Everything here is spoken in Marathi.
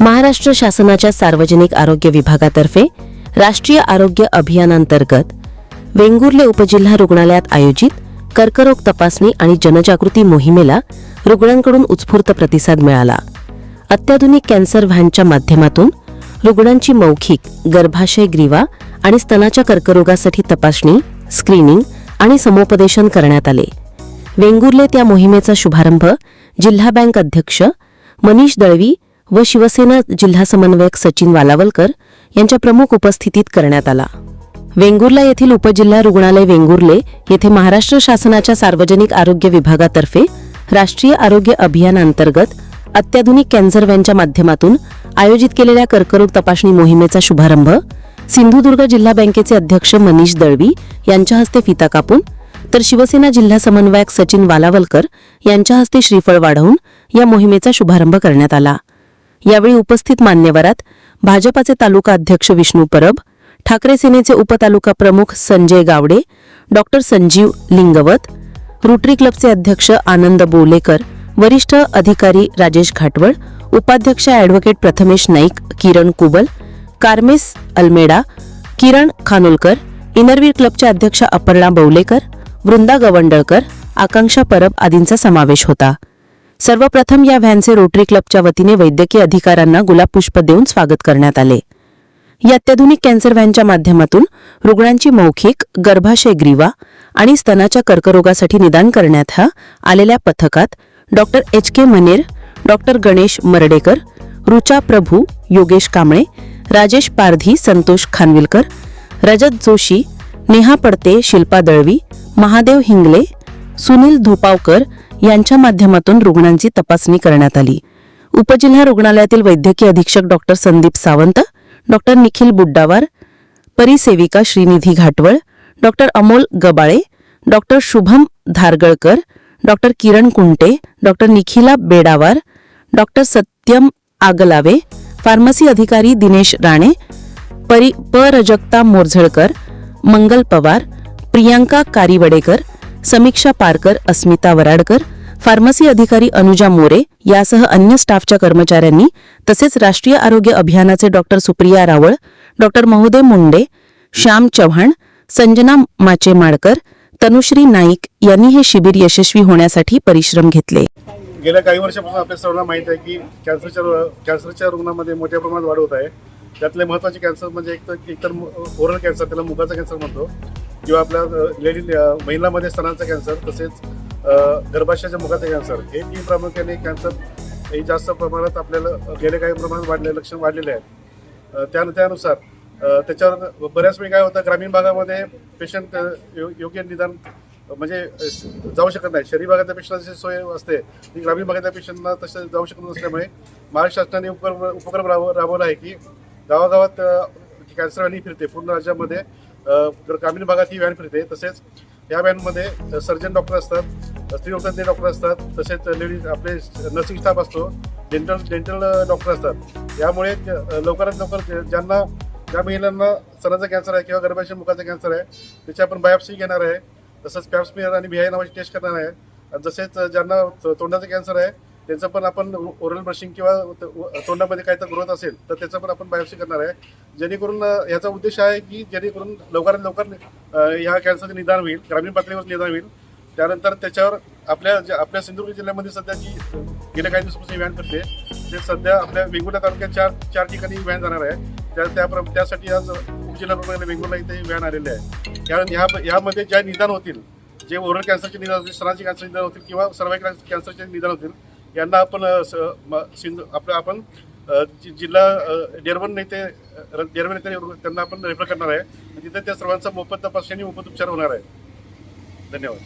महाराष्ट्र शासनाच्या सार्वजनिक आरोग्य विभागातर्फे राष्ट्रीय आरोग्य अभियानांतर्गत वेंगुर्ले उपजिल्हा रुग्णालयात आयोजित कर्करोग तपासणी आणि जनजागृती मोहिमेला रुग्णांकडून उत्स्फूर्त प्रतिसाद मिळाला. अत्याधुनिक कॅन्सर व्हॅनच्या माध्यमातून रुग्णांची मौखिक गर्भाशय ग्रीवा आणि स्तनाच्या कर्करोगासाठी तपासणी स्क्रीनिंग आणि समुपदेशन करण्यात आले. वेंगुर्ले त्या मोहिमेचा शुभारंभ जिल्हा बँक अध्यक्ष मनीष दळवी व शिवसेना जिल्हा समन्वयक सचिन वालावलकर यांच्या प्रमुख उपस्थितीत करण्यात आला. वेंगुर्ला येथील उपजिल्हा रुग्णालय वेंगुर्ले येथे महाराष्ट्र शासनाच्या सार्वजनिक आरोग्य विभागातर्फे राष्ट्रीय आरोग्य अभियानांतर्गत अत्याधुनिक कॅन्सर व्हॅनच्या माध्यमातून आयोजित केलेल्या कर्करोग तपासणी मोहिमेचा शुभारंभ सिंधुदुर्ग जिल्हा बँकेचे अध्यक्ष मनीष दळवी यांच्या हस्ते फिता कापून तर शिवसेना जिल्हा समन्वयक सचिन वालावलकर यांच्या हस्ते श्रीफळ वाढवून या मोहिमेचा शुभारंभ करण्यात आला. यावेळी उपस्थित मान्यवरात भाजपाचे तालुका अध्यक्ष विष्णू परब ठाकरे सेनेचे उपतालुका प्रमुख संजय गावडे डॉक्टर संजीव लिंगवत रोटरी क्लबचे अध्यक्ष आनंद बोलेकर वरिष्ठ अधिकारी राजेश घाटवळ उपाध्यक्ष advocate Prathamesh Naik Kiran Kubal Carmes Almeida Kiran Khanolkar Inner Wheel क्लबच्या अध्यक्ष अपर्णा बौलेकर वृंदा गवंडळकर आकांक्षा परब आदींचा समावेश होता. सर्वप्रथम या व्हॅनचे रोटरी क्लबच्या वतीने वैद्यकीय अधिकाऱ्यांना गुलाब पुष्प देऊन स्वागत करण्यात आले. या अत्याधुनिक कॅन्सर व्हॅनच्या माध्यमातून रुग्णांची मौखिक गर्भाशय ग्रीवा आणि स्तनाच्या कर्करोगासाठी निदान करण्यात आलेल्या पथकात doctor H. K. Maner doctor Ganesh Mardekar Rucha Prabhu Yogesh Kamble Rajesh Pardhi Santosh Khanvilkar Rajat Joshi Neha Padte Shilpa Dalvi Mahadev हिंगले Sunil Dhopavkar यांच्या माध्यमातून रुग्णांची तपासणी करण्यात आली. उपजिल्हा रुग्णालयातील वैद्यकीय अधीक्षक doctor Sandeep Sawant doctor Nikhil Buddawar परिसेविका Shrinidhi Ghatwal doctor Amol Gabale doctor Shubham Dhargalkar doctor Kiran Kunte doctor Nikhila Bedawar doctor Satyam Aglawe pharmacy अधिकारी दिनेश राणे परि परजक्ता मोरझळकर मंगल पवार प्रियांका कारीवडेकर समीक्षा पारकर अस्मिता वराडकर फार्मसी अधिकारी अनुजा मोरे यासह अन्य स्टाफच्या कर्मचाऱ्यांनी तसेच राष्ट्रीय आरोग्य अभियानाचे डॉक्टर सुप्रिया रावळ डॉक्टर महोदय मुंडे श्याम चव्हाण संजना माचे माडकर तनुश्री नाईक यांनी हे शिबिर यशस्वी होण्यासाठी परिश्रम घेतले. गेल्या काही वर्षापासून आपल्या सर्वांना माहीत आहे की कॅन्सरच्या कॅन्सरच्या रुग्णामध्ये मोठ्या प्रमाणात वाढ होत आहे. त्यातले महत्त्वाचे कॅन्सर म्हणजे एक तर एकतर ओरल कॅन्सर त्याला मुगाचा कॅन्सर म्हणतो. किंवा आपल्या लेडीज महिलांमध्ये स्तनाचा कॅन्सर तसेच गर्भाशयाच्या मुखाचा कॅन्सर हे तीन प्रामुख्याने कॅन्सर हे जास्त प्रमाणात आपल्याला गेल्या काही प्रमाणात वाढले लक्षण वाढलेले आहेत. त्या त्यानुसार त्याच्यावर बऱ्याच वेळी काय होतं ग्रामीण भागामध्ये पेशंट योग्य निदान म्हणजे जाऊ शकत नाही. शहरी भागातल्या पेशंटची सोय असते ती ग्रामीण भागातल्या पेशंटना तसं जाऊ शकत नसल्यामुळे महाराष्ट्र शासनाने उपक्रम उपक्रम राबव राबवला आहे की गावागावात कॅन्सर आणि फिरते. पूर्ण राज्यामध्ये ग्रामीण भागात ही व्हॅन फिरते तसेच या व्हॅनमध्ये सर्जन डॉक्टर असतात स्त्री डॉक्टर डॉक्टर असतात तसेच लेडीज आपले नर्सिंग स्टाफ असतो डेंटल डेंटल डॉक्टर असतात. यामुळे लवकरात लवकर ज्यांना ज्या महिलांना स्तनाचा कॅन्सर आहे किंवा गर्भाशय मुखाचा कॅन्सर आहे त्याची आपण बायोप्सी घेणार आहे. तसंच पॅप्समिअर आणि व्ही आय नावाची टेस्ट करणार आहे. आणि तसेच ज्यांना तोंडाचा कॅन्सर आहे त्याचं पण आपण ओरल ब्रशिंग किंवा त- तोंडामध्ये काय तर ग्रोथ असेल तर त्याचं पण आपण बायोप्सी करणार आहे. जेणेकरून याचा उद्देश आहे की जेणेकरून लवकरात लवकर ह्या कॅन्सरचे निदान होईल ग्रामीण पातळीवर निदान होईल. त्यानंतर त्याच्यावर आपल्या जे- आपल्या सिंधुदुर्ग जिल्ह्यामध्ये सध्या जी गेल्या काही दिवसापासून व्हॅन करते ते सध्या आपल्या वेंगुर्ला तालुक्यात चार चार ठिकाणी व्हॅन जाणार आहे. त्या त्या त्यासाठी आज उपजिल्हा वेंगुर्ला इथे व्हॅन आलेले आहे. कारण ह्या यामध्ये ज्या निदान होतील जे ओरल कॅन्सरचे निदान होतील स्तनाचे कॅन्सर निदान होतील किंवा सर्वाइकल कॅन्सरचे निदान होतील यांना आपण स- म- सिंधू आपलं आपण जिल्हा डेरबन डेरवन डेरबन नेते डेरवन येथे त्यांना आपण रेफर करणार आहे. तिथे त्या सर्वांचा मोफत तपासणी मोफत उपचार होणार आहे. धन्यवाद.